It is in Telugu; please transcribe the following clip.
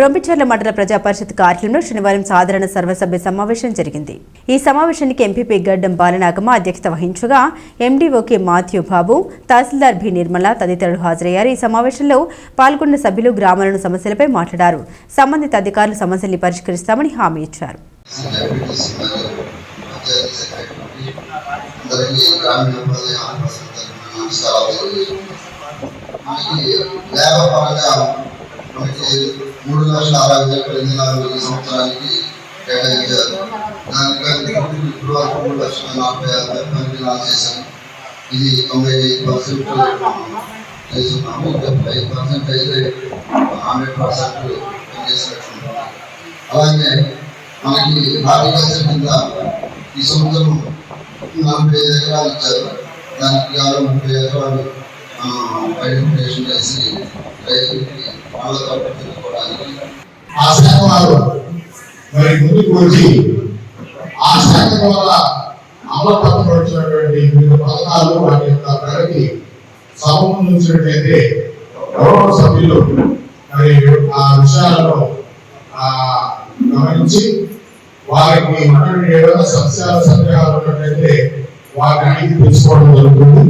రొంపిచెర్ల మండల ప్రజాపరిషత్ కార్యాలయంలో శనివారం సాధారణ సర్వసభ్య సమావేశం జరిగింది. ఈ సమావేశానికి ఎంపీపీ గడ్డం బాలనాగమ్మ అధ్యక్షత వహించగా ఎండీఓకే మాథ్యూ బాబు తహసీల్దార్ బి నిర్మల తదితరులు హాజరయ్యారు. ఈ సమావేశంలో పాల్గొన్న సభ్యులు గ్రామాలను సమస్యలపై మాట్లాడారు. సంబంధిత అధికారులు సమస్యల్ని పరిష్కరిస్తామని హామీ ఇచ్చారు. అందరికీ పరంగా మనకి మూడు లక్షల అరవై వేల ఎనిమిది నాలుగు ఈ సంవత్సరానికి కేటాయించారు దానికని ఇప్పుడు వరకు మూడు లక్షల నలభై ఆరు వేల పరిణామాలు చేశాం ఇది తొంభై పర్సెంట్ చేస్తున్నాము డెబ్బై పర్సెంటేజ్ హండ్రెడ్ పర్సెంట్ చేసినట్టు అలాగే మనకి హార్టికల్చర్ కింద ఈ సంవత్సరం నలభై ఐదు ఎకరాలు ఇచ్చారు దానికి గాను ముప్పై ఎకరాలు ఐడెంటిఫికేషన్ చేసి రైతులకి వాళ్ళ తప్పు తెలుసుకోవడానికి ఆ శాఖ వారు మరి ముందుకు వచ్చి ఆ శాఖ ద్వారా అమలుపరచబడినటువంటి వివిధ పథకాలు వాటి యొక్క ప్రగతి సమూహించినట్లయితే గౌరవ సభ్యులు మరి ఆ విషయాలను గమనించి వారికి ఉన్నటువంటి ఏదైనా సంశయాలు సందేహాలు ఉన్నట్లయితే వాటిని అడిగి తెలుసుకోవడం జరుగుతుంది.